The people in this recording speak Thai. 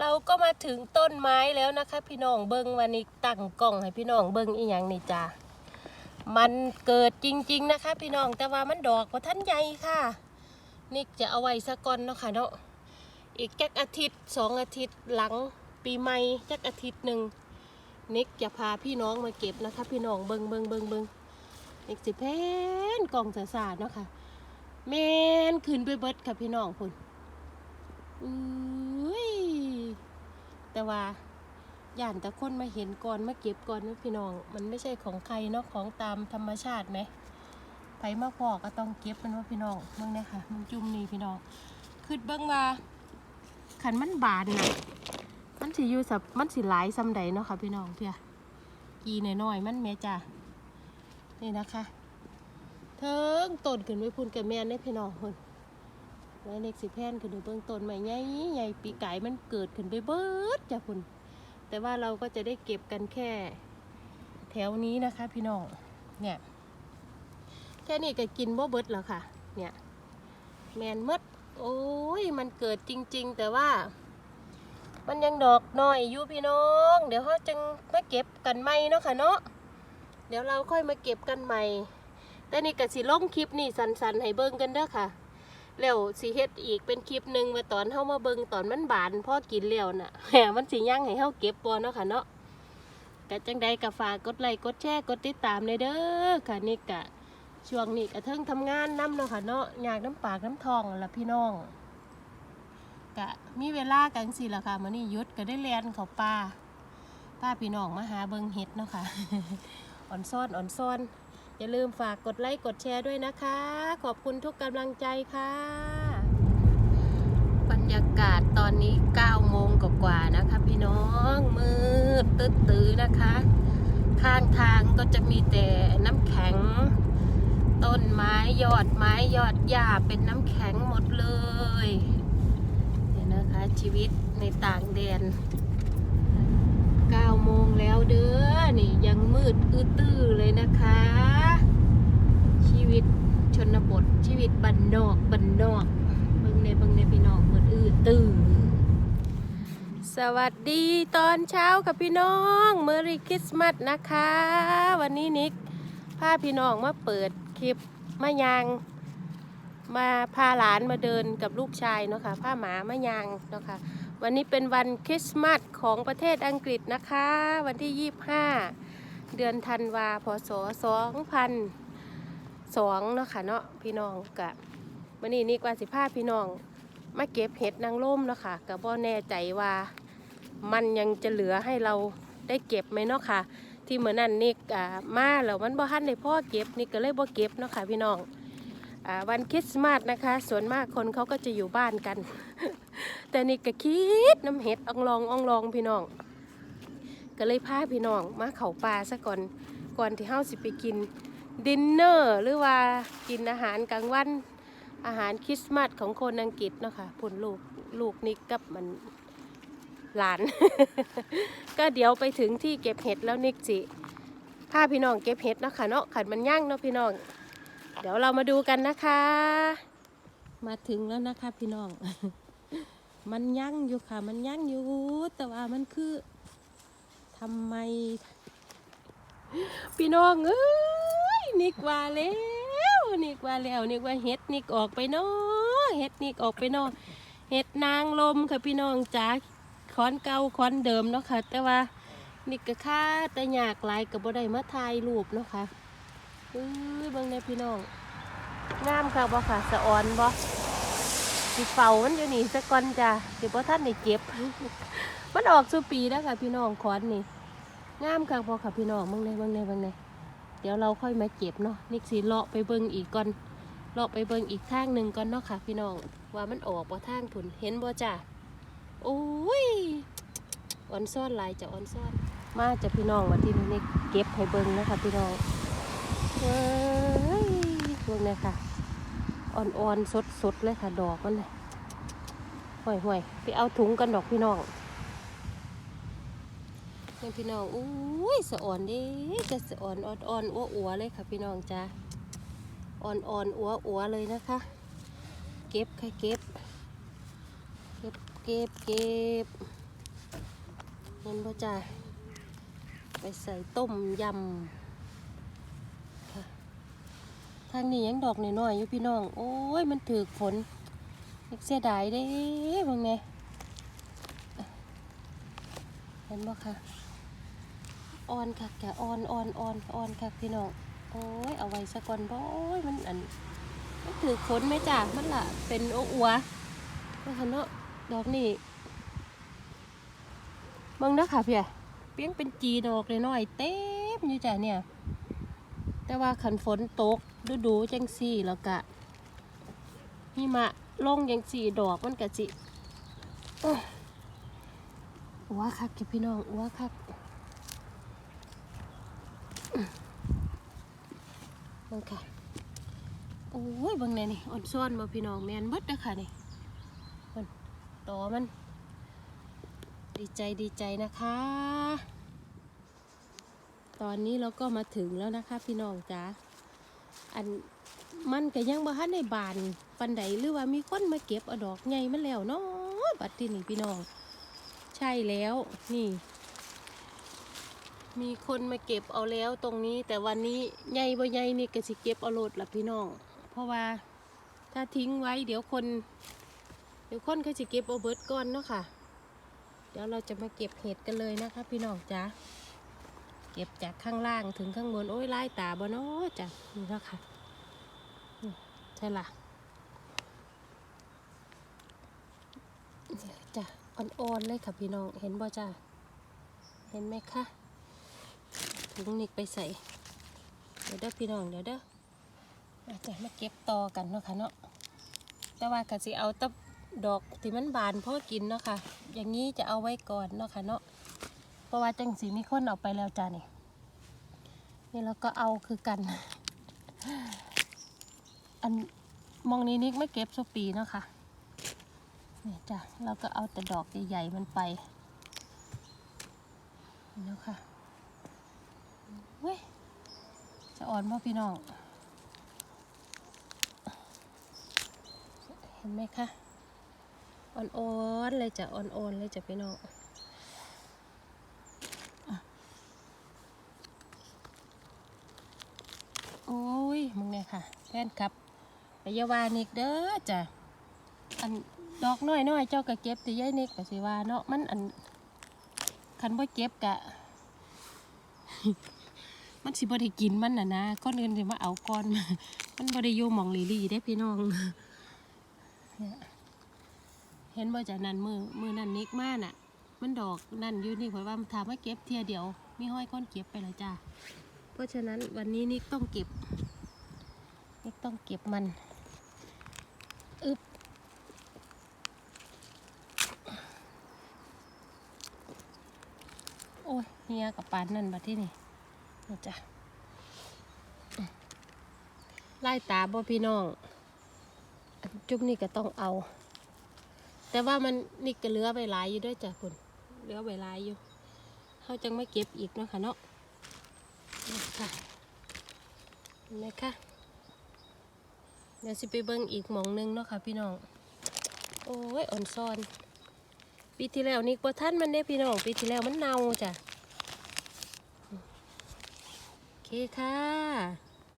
เราก็มาถึงต้นไม้แล้วนะคะ พี่น้องเบิ้งวันนี้ตั้งกล้องให้พี่น้องเบิ้งอีหยังนี่จ้ามันเกิดจริง ๆนะคะ พี่น้องแต่ว่ามันดอกว่าท่านใหญ่ค่ะนิกจะเอาไว้สะก่อนเนาะค่ะเนาะอีกจักอาทิตย์สองอาทิตย์หลังปีใหม่จักอาทิตย์หนึ่งนิกจะพาพี่น้องมาเก็บนะคะ พี่น้องเบิงเบิงเบิงเบิงนิกสิแพนกล่องสาสาดเนาะค่ะแมนขึ้นไปเบิดค่ะพี่น้องคุณอุ้ย แต่ว่าย่านแต่คนมาเห็นก่อนมาเก็บก่อนนะพี่น้อง มันไม่ใช่ของใครเนาะของตามธรรมชาติไหมไผมาพอก็ต้องเก็บมันว่าพี่น้องเบิ่งเนี่ยค่ะมันจุ่มนี่พี่น้องคือเบิ่งว่าขันมันบานนะมันสิอยู่สับมันสิหลายซำใดเนาะค่ะพี่น้องเพี่ยกีน้อยๆมันแม่จ้ะนี่นะคะเทิงต้นขึ้นไปพุ่นกับแม่นเนี่ยพี่น้องพุ่น ไว้เล็กสิแพนขึ้นไปเบิ่งต้นใหม่ใหญ่ใหญ่ปีไก่มันเกิดขึ้นไปเบิดจ้ะพุ่นแต่ว่าเราก็จะได้เก็บกันแค่ แถวนี้นะคะ พี่น้องเนี่ยแค่นี้ก็กินบ่เบิดแล้วค่ะ เนี่ยแมนมดโอ้ยมันเกิดจริง ๆ แต่ว่า มันยังดอกน้อยอยู่พี่น้อง เดี๋ยวเขาจึงมาเก็บกันใหม่เนาะค่ะเนาะเดี๋ยวเราค่อยมาเก็บกันใหม่ แต่นี่ก็สิลงคลิปนี่สันๆให้เบิ่งกันเด้อค่ะ แล้วสิเฮ็ดอีกเป็นคลิปหนึ่งมาตอนเฮามาเบิงตอนมันบานพ่อกินแล้วน่ะแหมมันสิย่างให้เฮาเก็บบ่เนาะค่ะเนาะก็จังใดก็ฝากกดไลค์กดแชร์กดติดตามในเด้อค่ะนี่กะช่วงนี้กะเทิงทำงานน้ำเนาะค่ะเนาะอยากน้ำปากน้ำทองละพี่น้องกะมีเวลากันสิละค่ะมันนี่ยุดก็ได้เรียนเขาป่าป้าพี่น้องมาหาเบิงเห็ดเนาะค่ะอ่อนซ่อนอ่อนซ่อน อย่าลืมฝากกดไลค์กดแชร์ด้วยนะคะ ขอบคุณทุกกำลังใจค่ะ บรรยากาศตอนนี้9โมงกว่าๆนะคะ พี่น้องมืดตื้อๆนะคะ ข้างทางก็จะมีแต่น้ำแข็ง ต้นไม้ยอดไม้ยอดหญ้าเป็นน้ำแข็งหมดเลยเนี่ยนะคะ ชีวิตในต่างแดน9โมงแล้วเด้อ นี่ยังมืดอื้อตื้อเลยนะคะ วิตชนบทชีวิตบันนอกบันนอกเบิ่งในเบิ่งในพี่น้องมืดอื้อตื้อสวัสดีตอนเช้ากับพี่น้องเมอรีคริสต์มาสนะคะ วันนี้นิกพาพี่น้องมาเปิดคลิปมายาง มาพาหลานมาเดินกับลูกชายเนาะค่ะพาหมามายางเนาะค่ะวันนี้เป็นวันคริสต์มาสของประเทศอังกฤษนะคะ วันที่ 25 เดือนธันวาพศ 2002เนาะค่ะเนาะพี่น้องกะวันนี้นี่กว่าสิพาพี่น้อง มาเก็บเห็ดนางร่มเนาะค่ะกับบ่แน่ใจว่า มันยังจะเหลือให้เราได้เก็บไหมเนาะค่ะ ที่เหมือนนั่นนี่อ่ามาแล้วมันบ่ทันได้พ่อเก็บนี่ก็เลยบ่เก็บเนาะค่ะพี่น้องอ่าวันคริสต์มาสนะคะ ส่วนมากคนเขาก็จะอยู่บ้านกัน แต่นี่ก็คิดน้ำเห็ดอองลองอองลองพี่น้อง ก็เลยพาพี่น้องมาเขาป่าซะก่อนก่อนที่เฮาสิไปกิน ดินเนอร์หรือว่ากินอาหารกลางวัน อาหารคริสต์มาสของคนอังกฤษเนาะค่ะผลลูกลูกนิกกับมันหลาน ก็เดี๋ยวไปถึงที่เก็บเห็ดแล้วนิกจิพาพี่น้องเก็บเห็ดเนาะค่ะเนาะขันมันย่างเนาะพี่น้อง เดี๋ยวเรามาดูกันนะคะ มาถึงแล้วนะคะพี่น้อง มันย่างอยู่ค่ะ มันย่างอยู่ แต่ว่ามันคือทำไม พี่น้องเอ้ย นิกว่าแล้วนิกว่าแล้วนิกว่าเห็ดนิกออกไปนาะเห็ดนิกออกไปนาะเห็ดนางลมค่ะพี่น้องจ๋าคอนเก่าคอนเดิมเนาะค่ะ แต่ว่านี่ก็ค่าแต่ยากลายกับบ่ได้มาถ่ายรูปเนาะค่ะอื้อเบิ่งในพี่น้องงามค่ะบ่ค่ะสะออนบ่สิเฝ้ามันอยู่นี่สักก่อนจ้ะสิบ่ทันได้เก็บ มันออกสู่ปีแล้วค่ะ พี่น้องคอนนี่งามค่ะบ่ค่ะพี่น้องบิ่งในเบิ่งในเบิ่งใน เดี๋ยวเราค่อยมาเก็บเนาะนิกสิเลาะไปเบิ่งอีกก่อนเลาะไปเบิ่งอีกทางหนึ่งก่อนเนาะค่ะ พี่น้องว่ามันออกบ่ทางผุนเห็นบ่จ้ะโอ้ยอ่อนซ่อนลายจะอ่อนซ่อน มาจะพี่น้องวันที่นี่เก็บให้เบิ้งนะคะพี่น้องเฮ้ยเบิ้งเลยค่ะอ่อนๆสดๆเลยค่ะดอกมันเลยห่วยห่วยๆไปเอาถุงกันดอกพี่น้อง นี่พี่น้องอุ้ยสะอ่อนดิจะสะอ่อนอ่อนๆอ้วๆเลยค่ะพี่น้องจ้าอ่อนๆอ้วๆเลยนะคะ เก็บค่ะเก็บ เก็บเก็บเก็บเห็นบ่จ้าไปใส่ต้มยำค่ะทางนี้ยังดอกน้อยๆอยู่พี่น้องโอ้ยมันถือฝนเสียดายเด้บางไงเห็นบ่คะ อ่อนค่ะแกอ่อนอ่อนอ่อนอ่อนค่ะพี่น้องโอ้ยเอาไว้สักก่อนบ่อยมันอันมันถือฝนไหมจ้ามันละเป็นโอ้อัวนะคะเนาะดอกนี่เบิ่งเด้อค่ะพี่เปียงเป็นจีดอกเลยน้อยเต็มอยู่จ้ะเนี่ย แต่ว่าขันฝนตกฤดูจังสี่แล้วกะหิมะลงจังสี่ดอกมันกะจิอ้ยอัวคักจ้ะพี่น้องอัวคัก เบิ่งค่ะ โอ้ยเบิ่งแน่นี่อ่อนซ้อนมาพี่น้องแมนเบิดเด้อค่ะนี่เบิ่งต่อมัน ดีใจดีใจนะคะ ตอนนี้เราก็มาถึงแล้วนะคะ พี่น้องจ๋าอันมันก็ยังบ่ทันได้บานปันใดหรือว่ามีคนมาเก็บอดอกใหญ่มันแล้วเนาะบัดที่นี่พี่น้อง ใช่แล้วนี่ มีคนมาเก็บเอาแล้วตรงนี้ แต่วันนี้ใหญ่บ่ใหญ่นี่ก็สิเก็บเอาโลดละพี่น้อง เพราะว่าถ้าทิ้งไว้เดี๋ยวคน เดี๋ยวคนเขาสิเก็บเอาเบิร์ดก่อนเนาะค่ะ เดี๋ยวเราจะมาเก็บเห็ดกันเลยนะคะ พี่น้องจ้าเก็บจากข้างล่างถึงข้างบนโอ้ยไล่ตาบ่เนาะจ้ะนี่แล้วค่ะใช่ละจ้ะอ่อนๆเลยค่ะพี่น้องเห็นบ่จ้าเห็นไหมคะ ถุงนิกไปใส่ เดี๋ยวเด้อพี่น้องเดี๋ยวเด้อมาจ้ะมาเก็บต่อกันเนาะค่ะเนาะ แต่ว่ากะสิเอาตะดอกที่มันบานพ่อกินเนาะค่ะ อย่างนี้จะเอาไว้ก่อนเนาะค่ะเนาะ เพราะว่าจังสีมีคนเอาไปแล้วจ้านี่ นี่เราก็เอาคือกัน อันมองนี้นิกไม่เก็บสุปีเนาะค่ะนี่จ้ะ เราก็เอาแต่ดอกใหญ่ๆมันไปนี่เนาะค่ะ เว้ย จะอ่อนพ่อพี่น้อง เห็นไหมคะ อ่อนๆเลยจะอ่อนๆเลยจะพี่น้องอะโอ้ยมึงเนี่ยค่ะแฟนครับไปอยาวานิกเด้อจ้ะอันดอกน้อยๆเจ้าก็เก็บต่ยายนิกก็สิว่าเนาะมันอันคันบ่เก็บกะ มันสิบ่ได้กินมันน่ะนะคนอื่นสิมาเอาก่อนมันบ่ได้อยู่หมองหลีๆได้พี่น้องเนี่ยเห็นบ่จากนั้นมือมือนั่นนิกมาน่ะ มันดอกนั่นอยู่นี่เพราะว่าถามว่าเก็บเทียเดียวมีห้อยก้อนเก็บไปแล้วจ้าเพราะฉะนั้นวันนี้นิกต้องเก็บนิกต้องเก็บมันอึบโอ้ยเฮียกับปานนั่นบัดที่นี่ จ้ะไล่ตาบ่พี่น้อง จุ่มนี่ก็ต้องเอา แต่ว่ามันนี่ก็เหลือไว้หลายอยู่ด้วยจ้ะคุณเหลือไว้หลายอยู่เขาจังไม่เก็บอีกเนาะค่ะเนาะค่ะเห็นไหมคะเดี๋ยวสิไปเบิ่งอีกหมองหนึงเนาะค่ะพี่น้อง โอ้ยอ่อนซอน ปีที่แล้วนี่บ่ท่านมันได้พี่น้อง ปีที่แล้วมันเน่าจ้ะโอ เคค่ะ